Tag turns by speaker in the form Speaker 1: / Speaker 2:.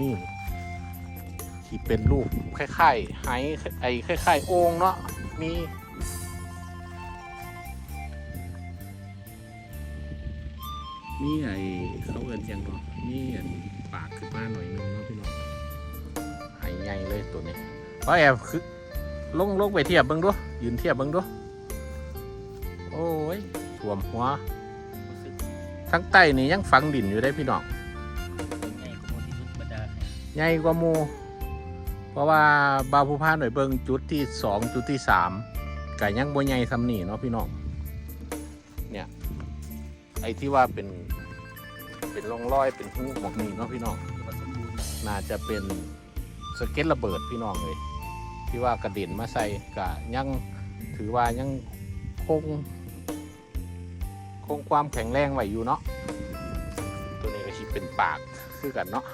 Speaker 1: นี้ที่เป็นรูปคล้ายๆไหไอ้คล้ายๆโอ่งเนาะมีมีไอ้เขาเอินยังเนาะมีอันปากขึ้นมาหน่อยนึงเนาะพี่น้องไหใหญ่เลยตัวนี้เพราะแอบคือลงลงไปเทียบเบิ่งดูยืนเทียบเบิ่งดูโอ้ยสวมหัว
Speaker 2: รู้สึก
Speaker 1: ทั้งใต้นี่ยังฝังดินอยู่ได้พี่น้อง ใหญ่กว่ามู เพราะว่าบาวผู้พาหน่อยเบิงจุดที่สองจุดที่สามก่ยังบ่ใหญ่ซ้ำนี่เนาะพี่น้อง เนี่ย ไอ้ที่ว่าเป็น เป็นร่องรอยเป็นหูหมอกนี่เนาะพี่น้อง น่าจะเป็นสเก็ตระเบิดพี่น้องเลย ที่ว่ากระเด็นมาใส่กะยังถือว่ายังคง คงความแข็งแรงไว้อยู่เนาะ ตัวนี้ก็ชิเป็นปากคือกันเนาะ